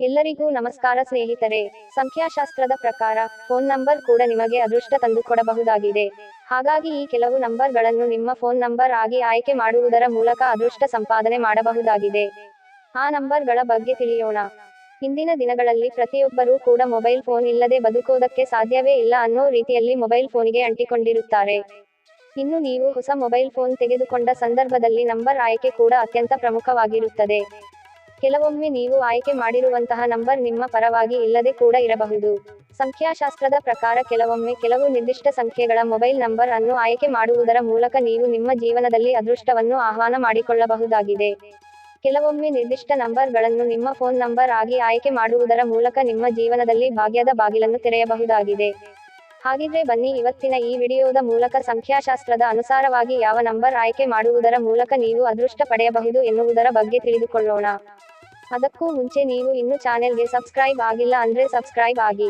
ಎಲ್ಲರಿಗೂ ನಮಸ್ಕಾರ ಸ್ನೇಹಿತರೆ. ಸಂಖ್ಯಾಶಾಸ್ತ್ರದ ಪ್ರಕಾರ, ಫೋನ್ ನಂಬರ್ ಕೂಡ ನಿಮಗೆ ಅದೃಷ್ಟ ತಂದುಕೊಡಬಹುದಾಗಿದೆ. ಹಾಗಾಗಿ ಈ ಕೆಲವು ನಂಬರ್ಗಳನ್ನು ನಿಮ್ಮ ಫೋನ್ ನಂಬರ್ ಆಗಿ ಆಯ್ಕೆ ಮಾಡುವುದರ ಮೂಲಕ ಅದೃಷ್ಟ ಸಂಪಾದನೆ ಮಾಡಬಹುದಾಗಿದೆ. ಆ ನಂಬರ್ಗಳ ಬಗ್ಗೆ ತಿಳಿಯೋಣ. ಇಂದಿನ ದಿನಗಳಲ್ಲಿ ಪ್ರತಿಯೊಬ್ಬರೂ ಕೂಡ ಮೊಬೈಲ್ ಫೋನ್ ಇಲ್ಲದೆ ಬದುಕೋದಕ್ಕೆ ಸಾಧ್ಯವೇ ಇಲ್ಲ ಅನ್ನೋ ರೀತಿಯಲ್ಲಿ ಮೊಬೈಲ್ ಫೋನಿಗೆ ಅಂಟಿಕೊಂಡಿರುತ್ತಾರೆ. ಇನ್ನು ನೀವು ಹೊಸ ಮೊಬೈಲ್ ಫೋನ್ ತೆಗೆದುಕೊಂಡ ಸಂದರ್ಭದಲ್ಲಿ ನಂಬರ್ ಆಯ್ಕೆ ಕೂಡ ಅತ್ಯಂತ ಪ್ರಮುಖವಾಗಿರುತ್ತದೆ. ಕೆಲವೊಮ್ಮೆ ನೀವು ಆಯ್ಕೆ ಮಾಡಿರುವಂತಹ ನಂಬರ್ ನಿಮ್ಮ ಪರವಾಗಿ ಇಲ್ಲದೆ ಕೂಡ ಇರಬಹುದು. ಸಂಖ್ಯಾಶಾಸ್ತ್ರದ ಪ್ರಕಾರ ಕೆಲವೊಮ್ಮೆ ಕೆಲವು ನಿರ್ದಿಷ್ಟ ಸಂಖ್ಯೆಗಳ ಮೊಬೈಲ್ ನಂಬರ್ ಅನ್ನು ಆಯ್ಕೆ ಮಾಡುವುದರ ಮೂಲಕ ನೀವು ನಿಮ್ಮ ಜೀವನದಲ್ಲಿ ಅದೃಷ್ಟವನ್ನು ಆಹ್ವಾನ ಮಾಡಿಕೊಳ್ಳಬಹುದಾಗಿದೆ. ಕೆಲವೊಮ್ಮೆ ನಿರ್ದಿಷ್ಟ ನಂಬರ್ಗಳನ್ನು ನಿಮ್ಮ ಫೋನ್ ನಂಬರ್ ಆಗಿ ಆಯ್ಕೆ ಮಾಡುವುದರ ಮೂಲಕ ನಿಮ್ಮ ಜೀವನದಲ್ಲಿ ಭಾಗ್ಯದ ಬಾಗಿಲನ್ನು ತೆರೆಯಬಹುದಾಗಿದೆ. ಹಾಗಿದ್ರೆ ಬನ್ನಿ ಇವತ್ತಿನ ಈ ವಿಡಿಯೋದ ಮೂಲಕ ಸಂಖ್ಯಾಶಾಸ್ತ್ರದ ಅನುಸಾರವಾಗಿ ಯಾವ ನಂಬರ್ ಆಯ್ಕೆ ಮಾಡುವುದರ ಮೂಲಕ ನೀವು ಅದೃಷ್ಟ ಪಡೆಯಬಹುದು ಎನ್ನುವುದರ ಬಗ್ಗೆ ತಿಳಿದುಕೊಳ್ಳೋಣ. ಅದಕ್ಕೂ ಮುಂಚೆ ನೀವು ಇನ್ನು ಚಾನೆಲ್ಗೆ ಸಬ್ಸ್ಕ್ರೈಬ್ ಆಗಿಲ್ಲ ಅಂದ್ರೆ ಸಬ್ಸ್ಕ್ರೈಬ್ ಆಗಿ.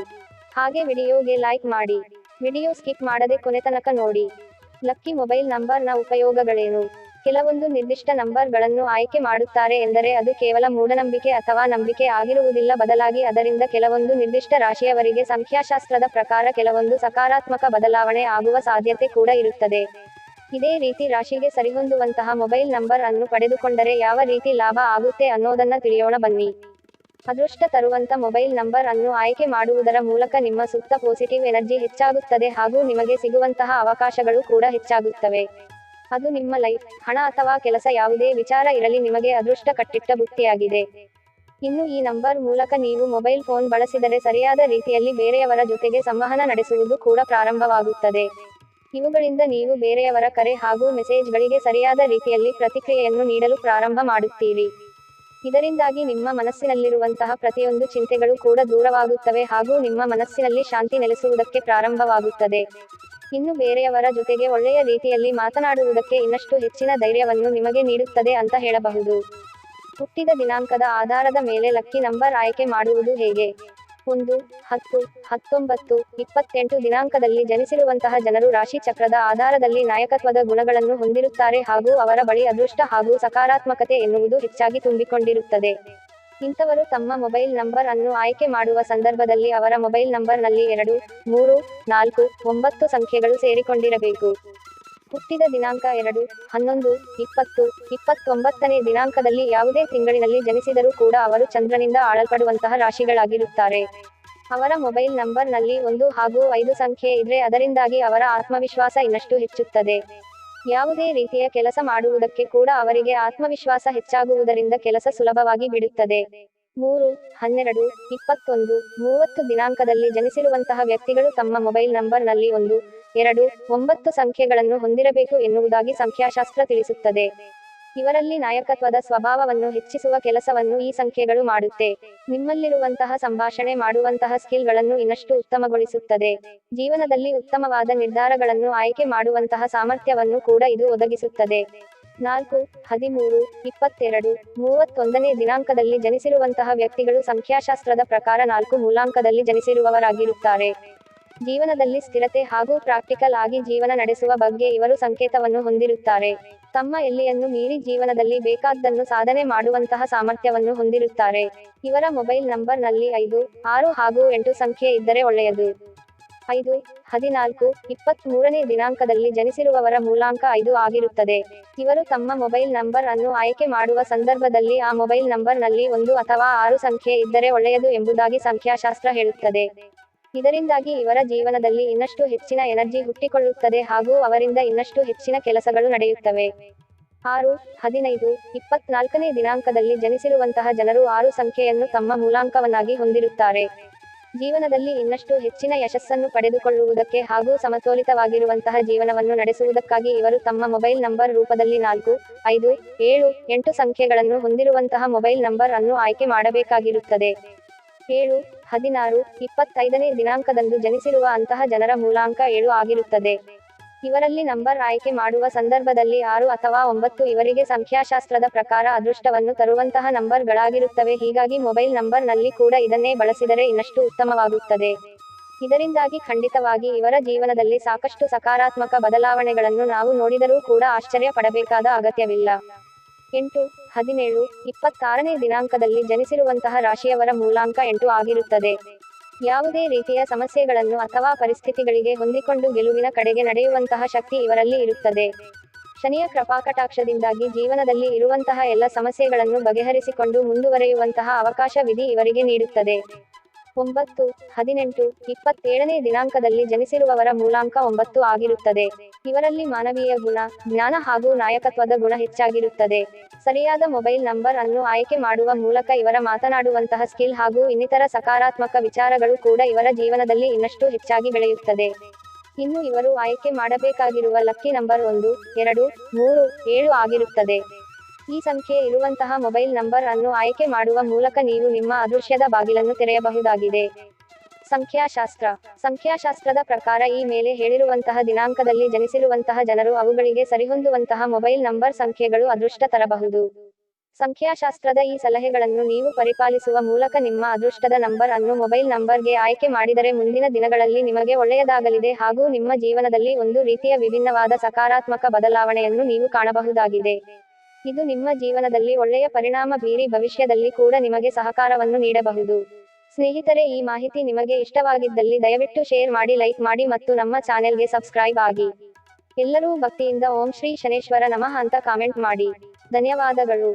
ಹಾಗೆ ವಿಡಿಯೋಗೆ ಲೈಕ್ ಮಾಡಿ. ವಿಡಿಯೋ ಸ್ಕಿಪ್ ಮಾಡದೆ ಕೊನೆ ತನಕ ನೋಡಿ. ಲಕ್ಕಿ ಮೊಬೈಲ್ ನಂಬರ್ನ ಉಪಯೋಗಗಳೇನು? ಕೆಲವೊಂದು ನಿರ್ದಿಷ್ಟ ನಂಬರ್ಗಳನ್ನು ಆಯ್ಕೆ ಮಾಡುತ್ತಾರೆ ಎಂದರೆ ಅದು ಕೇವಲ ಮೂಢನಂಬಿಕೆ ಅಥವಾ ನಂಬಿಕೆ ಆಗಿರುವುದಿಲ್ಲ. ಬದಲಾಗಿ ಅದರಿಂದ ಕೆಲವೊಂದು ನಿರ್ದಿಷ್ಟ ರಾಶಿಯವರಿಗೆ ಸಂಖ್ಯಾಶಾಸ್ತ್ರದ ಪ್ರಕಾರ ಕೆಲವೊಂದು ಸಕಾರಾತ್ಮಕ ಬದಲಾವಣೆ ಆಗುವ ಸಾಧ್ಯತೆ ಕೂಡ ಇರುತ್ತದೆ. ಇದೇ ರೀತಿ ರಾಶಿಗೆ ಸರಿಹೊಂದುವಂತಹ ಮೊಬೈಲ್ ನಂಬರ್ ಅನ್ನು ಪಡೆದುಕೊಂಡರೆ ಯಾವ ರೀತಿ ಲಾಭ ಆಗುತ್ತೆ ಅನ್ನೋದನ್ನ ತಿಳಿಯೋಣ ಬನ್ನಿ. ಅದೃಷ್ಟ ತರುವಂತ ಮೊಬೈಲ್ ನಂಬರ್ ಅನ್ನು ಆಯ್ಕೆ ಮಾಡುವುದರ ಮೂಲಕ ನಿಮ್ಮ ಸುತ್ತ ಪಾಸಿಟಿವ್ ಎನರ್ಜಿ ಹೆಚ್ಚಾಗುತ್ತದೆ ಹಾಗೂ ನಿಮಗೆ ಸಿಗುವಂತಹ ಅವಕಾಶಗಳು ಕೂಡ ಹೆಚ್ಚಾಗುತ್ತವೆ. ಅದು ನಿಮ್ಮ ಲೈಫ್ ಹಣ ಅಥವಾ ಕೆಲಸ ಯಾವುದೇ ವಿಚಾರ ಇರಲಿ ನಿಮಗೆ ಅದೃಷ್ಟ ಕಟ್ಟಿಟ್ಟ ಬುತ್ತಿಯಾಗಿದೆ. ಇನ್ನು ಈ ನಂಬರ್ ಮೂಲಕ ನೀವು ಮೊಬೈಲ್ ಫೋನ್ ಬಳಸಿದರೆ ಸರಿಯಾದ ರೀತಿಯಲ್ಲಿ ಬೇರೆಯವರ ಜೊತೆಗೆ ಸಂವಹನ ನಡೆಸುವುದು ಕೂಡ ಪ್ರಾರಂಭವಾಗುತ್ತದೆ. ಇವುಗಳಿಂದ ನೀವು ಬೇರೆಯವರ ಕರೆ ಹಾಗೂ ಮೆಸೇಜ್ಗಳಿಗೆ ಸರಿಯಾದ ರೀತಿಯಲ್ಲಿ ಪ್ರತಿಕ್ರಿಯೆಯನ್ನು ನೀಡಲು ಪ್ರಾರಂಭ ಮಾಡುತ್ತೀರಿ. ಇದರಿಂದಾಗಿ ನಿಮ್ಮ ಮನಸ್ಸಿನಲ್ಲಿರುವಂತಹ ಪ್ರತಿಯೊಂದು ಚಿಂತೆಗಳು ಕೂಡ ದೂರವಾಗುತ್ತವೆ ಹಾಗೂ ನಿಮ್ಮ ಮನಸ್ಸಿನಲ್ಲಿ ಶಾಂತಿ ನೆಲೆಸುವುದಕ್ಕೆ ಪ್ರಾರಂಭವಾಗುತ್ತದೆ. ಇನ್ನು ಬೇರೆಯವರ ಜೊತೆಗೆ ಒಳ್ಳೆಯ ರೀತಿಯಲ್ಲಿ ಮಾತನಾಡುವುದಕ್ಕೆ ಇನ್ನಷ್ಟು ಹೆಚ್ಚಿನ ಧೈರ್ಯವನ್ನು ನಿಮಗೆ ನೀಡುತ್ತದೆ ಅಂತ ಹೇಳಬಹುದು. ಹುಟ್ಟಿದ ದಿನಾಂಕದ ಆಧಾರದ ಮೇಲೆ ಲಕ್ಕಿ ನಂಬರ್ ಆಯ್ಕೆ ಮಾಡುವುದು ಹೇಗೆ? ಒಂದು ಹತ್ತು, ಹತ್ತೊಂಬತ್ತು, ಇಪ್ಪತ್ತೆಂಟು ದಿನಾಂಕದಲ್ಲಿ ಜನಿಸಿರುವಂತಹ ಜನರು ರಾಶಿ ಚಕ್ರದ ಆಧಾರದಲ್ಲಿ ನಾಯಕತ್ವದ ಗುಣಗಳನ್ನು ಹೊಂದಿರುತ್ತಾರೆ ಹಾಗೂ ಅವರ ಬಳಿ ಅದೃಷ್ಟ ಹಾಗೂ ಸಕಾರಾತ್ಮಕತೆ ಎನ್ನುವುದು ಹೆಚ್ಚಾಗಿ ತುಂಬಿಕೊಂಡಿರುತ್ತದೆ. ಇಂಥವರು ತಮ್ಮ ಮೊಬೈಲ್ ನಂಬರ್ ಅನ್ನು ಆಯ್ಕೆ ಮಾಡುವ ಸಂದರ್ಭದಲ್ಲಿ ಅವರ ಮೊಬೈಲ್ ನಂಬರ್ನಲ್ಲಿ ಎರಡು, ಮೂರು, ನಾಲ್ಕು, ಒಂಬತ್ತು ಸಂಖ್ಯೆಗಳು ಸೇರಿಕೊಂಡಿರಬೇಕು. ಹುಟ್ಟಿದ ದಿನಾಂಕ ಎರಡು, ಹನ್ನೊಂದು, ಇಪ್ಪತ್ತು, ಇಪ್ಪತ್ತೊಂಬತ್ತನೇ ದಿನಾಂಕದಲ್ಲಿ ಯಾವುದೇ ತಿಂಗಳಿನಲ್ಲಿ ಜನಿಸಿದರೂ ಕೂಡ ಅವರು ಚಂದ್ರನಿಂದ ಆಳಲ್ಪಡುವಂತಹ ರಾಶಿಗಳಾಗಿರುತ್ತಾರೆ. ಅವರ ಮೊಬೈಲ್ ನಂಬರ್ನಲ್ಲಿ ಒಂದು ಹಾಗೂ ಐದು ಸಂಖ್ಯೆ ಇದ್ರೆ ಅದರಿಂದಾಗಿ ಅವರ ಆತ್ಮವಿಶ್ವಾಸ ಇನ್ನಷ್ಟು ಹೆಚ್ಚುತ್ತದೆ. ಯಾವುದೇ ರೀತಿಯ ಕೆಲಸ ಮಾಡುವುದಕ್ಕೆ ಕೂಡ ಅವರಿಗೆ ಆತ್ಮವಿಶ್ವಾಸ ಹೆಚ್ಚಾಗುವುದರಿಂದ ಕೆಲಸ ಸುಲಭವಾಗಿ ಬಿಡುತ್ತದೆ. ಮೂರು, ಹನ್ನೆರಡು, ಇಪ್ಪತ್ತೊಂದು, ಮೂವತ್ತು ದಿನಾಂಕದಲ್ಲಿ ಜನಿಸಿರುವಂತಹ ವ್ಯಕ್ತಿಗಳು ತಮ್ಮ ಮೊಬೈಲ್ ನಂಬರ್ನಲ್ಲಿ ಒಂದು ಎರಡು, ಒಂಬತ್ತು ಸಂಖ್ಯೆಗಳನ್ನು ಹೊಂದಿರಬೇಕು ಎನ್ನುವುದಾಗಿ ಸಂಖ್ಯಾಶಾಸ್ತ್ರ ತಿಳಿಸುತ್ತದೆ. ಇವರಲ್ಲಿ ನಾಯಕತ್ವದ ಸ್ವಭಾವವನ್ನು ಹೆಚ್ಚಿಸುವ ಕೆಲಸವನ್ನು ಈ ಸಂಖ್ಯೆಗಳು ಮಾಡುತ್ತೆ. ನಿಮ್ಮಲ್ಲಿರುವಂತಹ ಸಂಭಾಷಣೆ ಮಾಡುವಂತಹ ಸ್ಕಿಲ್ಗಳನ್ನು ಇನ್ನಷ್ಟು ಉತ್ತಮಗೊಳಿಸುತ್ತದೆ. ಜೀವನದಲ್ಲಿ ಉತ್ತಮವಾದ ನಿರ್ಧಾರಗಳನ್ನು ಆಯ್ಕೆ ಮಾಡುವಂತಹ ಸಾಮರ್ಥ್ಯವನ್ನು ಕೂಡ ಇದು ಒದಗಿಸುತ್ತದೆ. ನಾಲ್ಕು, ಹದಿಮೂರು, ಇಪ್ಪತ್ತೆರಡು, ಮೂವತ್ತೊಂದನೇ ದಿನಾಂಕದಲ್ಲಿ ಜನಿಸಿರುವಂತಹ ವ್ಯಕ್ತಿಗಳು ಸಂಖ್ಯಾಶಾಸ್ತ್ರದ ಪ್ರಕಾರ ನಾಲ್ಕು ಮೂಲಾಂಕದಲ್ಲಿ ಜನಿಸಿರುವವರಾಗಿರುತ್ತಾರೆ. ಜೀವನದಲ್ಲಿ ಸ್ಥಿರತೆ ಹಾಗೂ ಪ್ರಾಕ್ಟಿಕಲ್ ಆಗಿ ಜೀವನ ನಡೆಸುವ ಬಗ್ಗೆ ಇವರು ಸಂಕೇತವನ್ನು ಹೊಂದಿರುತ್ತಾರೆ. ತಮ್ಮ ಎಲ್ಲಿಯನ್ನು ಮೀರಿ ಜೀವನದಲ್ಲಿ ಬೇಕಾದ್ದನ್ನು ಸಾಧನೆ ಮಾಡುವಂತಹ ಸಾಮರ್ಥ್ಯವನ್ನು ಹೊಂದಿರುತ್ತಾರೆ. ಇವರ ಮೊಬೈಲ್ ನಂಬರ್ನಲ್ಲಿ ಐದು, ಆರು ಹಾಗೂ ಎಂಟು ಸಂಖ್ಯೆ ಇದ್ದರೆ ಒಳ್ಳೆಯದು. ಐದು, ಹದಿನಾಲ್ಕು ಇಪ್ಪತ್ತ್ ಮೂರನೇ ದಿನಾಂಕದಲ್ಲಿ ಜನಿಸಿರುವವರ ಮೂಲಾಂಕ ಐದು ಆಗಿರುತ್ತದೆ. ಇವರು ತಮ್ಮ ಮೊಬೈಲ್ ನಂಬರ್ ಅನ್ನು ಆಯ್ಕೆ ಮಾಡುವ ಸಂದರ್ಭದಲ್ಲಿ ಆ ಮೊಬೈಲ್ ನಂಬರ್ನಲ್ಲಿ ಒಂದು ಅಥವಾ ಆರು ಸಂಖ್ಯೆ ಇದ್ದರೆ ಒಳ್ಳೆಯದು ಎಂಬುದಾಗಿ ಸಂಖ್ಯಾಶಾಸ್ತ್ರ ಹೇಳುತ್ತದೆ. ಇದರಿಂದಾಗಿ ಇವರ ಜೀವನದಲ್ಲಿ ಇನ್ನಷ್ಟು ಹೆಚ್ಚಿನ ಎನರ್ಜಿ ಹುಟ್ಟಿಕೊಳ್ಳುತ್ತದೆ ಹಾಗೂ ಅವರಿಂದ ಇನ್ನಷ್ಟು ಹೆಚ್ಚಿನ ಕೆಲಸಗಳು ನಡೆಯುತ್ತವೆ. ಆರು, ಹದಿನೈದು, ಇಪ್ಪತ್ನಾಲ್ಕನೇ ದಿನಾಂಕದಲ್ಲಿ ಜನಿಸಿರುವಂತಹ ಜನರು ಆರು ಸಂಖ್ಯೆಯನ್ನು ತಮ್ಮ ಮೂಲಾಂಕವನ್ನಾಗಿ ಹೊಂದಿರುತ್ತಾರೆ. ಜೀವನದಲ್ಲಿ ಇನ್ನಷ್ಟು ಹೆಚ್ಚಿನ ಯಶಸ್ಸನ್ನು ಪಡೆದುಕೊಳ್ಳುವುದಕ್ಕೆ ಹಾಗೂ ಸಮತೋಲಿತವಾಗಿರುವಂತಹ ಜೀವನವನ್ನು ನಡೆಸುವುದಕ್ಕಾಗಿ ಇವರು ತಮ್ಮ ಮೊಬೈಲ್ ನಂಬರ್ ರೂಪದಲ್ಲಿ ನಾಲ್ಕು, ಐದು, ಏಳು, ಎಂಟು ಸಂಖ್ಯೆಗಳನ್ನು ಹೊಂದಿರುವಂತಹ ಮೊಬೈಲ್ ನಂಬರ್ ಅನ್ನು ಆಯ್ಕೆ ಮಾಡಬೇಕಾಗಿರುತ್ತದೆ. ಏಳು, ಹದಿನಾರು, ಇಪ್ಪತ್ತೈದನೇ ದಿನಾಂಕದಂದು ಜನಿಸಿರುವ ಅಂತಹ ಜನರ ಮೂಲಾಂಕ ಏಳು ಆಗಿರುತ್ತದೆ. ಇವರಲ್ಲಿ ನಂಬರ್ ಆಯ್ಕೆ ಮಾಡುವ ಸಂದರ್ಭದಲ್ಲಿ ಆರು ಅಥವಾ ಒಂಬತ್ತು ಇವರಿಗೆ ಸಂಖ್ಯಾಶಾಸ್ತ್ರದ ಪ್ರಕಾರ ಅದೃಷ್ಟವನ್ನು ತರುವಂತಹ ನಂಬರ್ಗಳಾಗಿರುತ್ತವೆ. ಹೀಗಾಗಿ ಮೊಬೈಲ್ ನಂಬರ್ನಲ್ಲಿ ಕೂಡ ಇದನ್ನೇ ಬಳಸಿದರೆ ಇನ್ನಷ್ಟು ಉತ್ತಮವಾಗುತ್ತದೆ. ಇದರಿಂದಾಗಿ ಖಂಡಿತವಾಗಿ ಇವರ ಜೀವನದಲ್ಲಿ ಸಾಕಷ್ಟು ಸಕಾರಾತ್ಮಕ ಬದಲಾವಣೆಗಳನ್ನು ನಾವು ನೋಡಿದರೂ ಕೂಡ ಆಶ್ಚರ್ಯ ಪಡಬೇಕಾದ ಅಗತ್ಯವಿಲ್ಲ. ಎಂಟು, ಹದಿನೇಳು, ಇಪ್ಪತ್ತಾರನೇ ದಿನಾಂಕದಲ್ಲಿ ಜನಿಸಿರುವಂತಹ ರಾಶಿಯವರ ಮೂಲಾಂಕ ಎಂಟು ಆಗಿರುತ್ತದೆ. ಯಾವುದೇ ರೀತಿಯ ಸಮಸ್ಯೆಗಳನ್ನು ಅಥವಾ ಪರಿಸ್ಥಿತಿಗಳಿಗೆ ಹೊಂದಿಕೊಂಡು ಗೆಲುವಿನ ಕಡೆಗೆ ನಡೆಯುವಂತಹ ಶಕ್ತಿ ಇವರಲ್ಲಿ ಇರುತ್ತದೆ. ಶನಿಯ ಕೃಪಾಕಟಾಕ್ಷದಿಂದಾಗಿ ಜೀವನದಲ್ಲಿ ಇರುವಂತಹ ಎಲ್ಲ ಸಮಸ್ಯೆಗಳನ್ನು ಬಗೆಹರಿಸಿಕೊಂಡು ಮುಂದುವರೆಯುವಂತಹ ಅವಕಾಶ ವಿಧಿ ಇವರಿಗೆ ನೀಡುತ್ತದೆ. ಒಂಬತ್ತು, ಹದಿನೆಂಟು, ಇಪ್ಪತ್ತೇಳನೇ ದಿನಾಂಕದಲ್ಲಿ ಜನಿಸಿರುವವರ ಮೂಲಾಂಕ ಒಂಬತ್ತು ಆಗಿರುತ್ತದೆ. ಇವರಲ್ಲಿ ಮಾನವೀಯ ಗುಣ, ಜ್ಞಾನ ಹಾಗೂ ನಾಯಕತ್ವದ ಗುಣ ಹೆಚ್ಚಾಗಿರುತ್ತದೆ. ಸರಿಯಾದ ಮೊಬೈಲ್ ನಂಬರ್ ಅನ್ನು ಆಯ್ಕೆ ಮಾಡುವ ಮೂಲಕ ಇವರ ಮಾತನಾಡುವಂತಹ ಸ್ಕಿಲ್ ಹಾಗೂ ಇನ್ನಿತರ ಸಕಾರಾತ್ಮಕ ವಿಚಾರಗಳು ಕೂಡ ಇವರ ಜೀವನದಲ್ಲಿ ಇನ್ನಷ್ಟು ಹೆಚ್ಚಾಗಿ ಬೆಳೆಯುತ್ತದೆ. ಇನ್ನು ಇವರು ಆಯ್ಕೆ ಮಾಡಬೇಕಾಗಿರುವ ಲಕ್ಕಿ ನಂಬರ್ ಒಂದು, ಎರಡು, ಮೂರು, ಏಳು ಆಗಿರುತ್ತದೆ. ಈ ಸಂಖ್ಯೆ ಇರುವಂತಹ ಮೊಬೈಲ್ ನಂಬರ್ ಅನ್ನು ಆಯ್ಕೆ ಮಾಡುವ ಮೂಲಕ ನೀವು ನಿಮ್ಮ ಅದೃಶ್ಯದ ಬಾಗಿಲನ್ನು ತೆರೆಯಬಹುದಾಗಿದೆ. ಸಂಖ್ಯಾಶಾಸ್ತ್ರ. ಸಂಖ್ಯಾಶಾಸ್ತ್ರದ ಪ್ರಕಾರ ಈ ಮೇಲೆ ಹೇಳಿರುವಂತಹ ದಿನಾಂಕದಲ್ಲಿ ಜನಿಸಿರುವಂತಹ ಜನರು ಅವುಗಳಿಗೆ ಸರಿಹೊಂದುವಂತಹ ಮೊಬೈಲ್ ನಂಬರ್ ಸಂಖ್ಯೆಗಳು ಅದೃಷ್ಟ ತರಬಹುದು. ಸಂಖ್ಯಾಶಾಸ್ತ್ರದ ಈ ಸಲಹೆಗಳನ್ನು ನೀವು ಪರಿಪಾಲಿಸುವ ಮೂಲಕ ನಿಮ್ಮ ಅದೃಷ್ಟದ ನಂಬರ್ ಅನ್ನು ಮೊಬೈಲ್ ನಂಬರ್ಗೆ ಆಯ್ಕೆ ಮಾಡಿದರೆ ಮುಂದಿನ ದಿನಗಳಲ್ಲಿ ನಿಮಗೆ ಒಳ್ಳೆಯದಾಗಲಿದೆ ಹಾಗೂ ನಿಮ್ಮ ಜೀವನದಲ್ಲಿ ಒಂದು ರೀತಿಯ ವಿಭಿನ್ನವಾದ ಸಕಾರಾತ್ಮಕ ಬದಲಾವಣೆಯನ್ನು ನೀವು ಕಾಣಬಹುದಾಗಿದೆ. ಇದು ನಿಮ್ಮ ಜೀವನದಲ್ಲಿ ಒಳ್ಳೆಯ ಪರಿಣಾಮ ಬೀರಿ ಭವಿಷ್ಯದಲ್ಲಿ ಕೂಡ ನಿಮಗೆ ಸಹಕಾರವನ್ನು ನೀಡಬಹುದು. ಸ್ನೇಹಿತರೆ, ಈ ಮಾಹಿತಿ ನಿಮಗೆ ಇಷ್ಟವಾಗಿದ್ದಲ್ಲಿ ದಯವಿಟ್ಟು ಶೇರ್ ಮಾಡಿ, ಲೈಕ್ ಮಾಡಿ ಮತ್ತು ನಮ್ಮ ಚಾನೆಲ್ಗೆ ಸಬ್ಸ್ಕ್ರೈಬ್ ಆಗಿ. ಎಲ್ಲರೂ ಭಕ್ತಿಯಿಂದ ಓಂ ಶ್ರೀ ಶನೇಶ್ವರ ನಮಃ ಅಂತ ಕಾಮೆಂಟ್ ಮಾಡಿ. ಧನ್ಯವಾದಗಳು.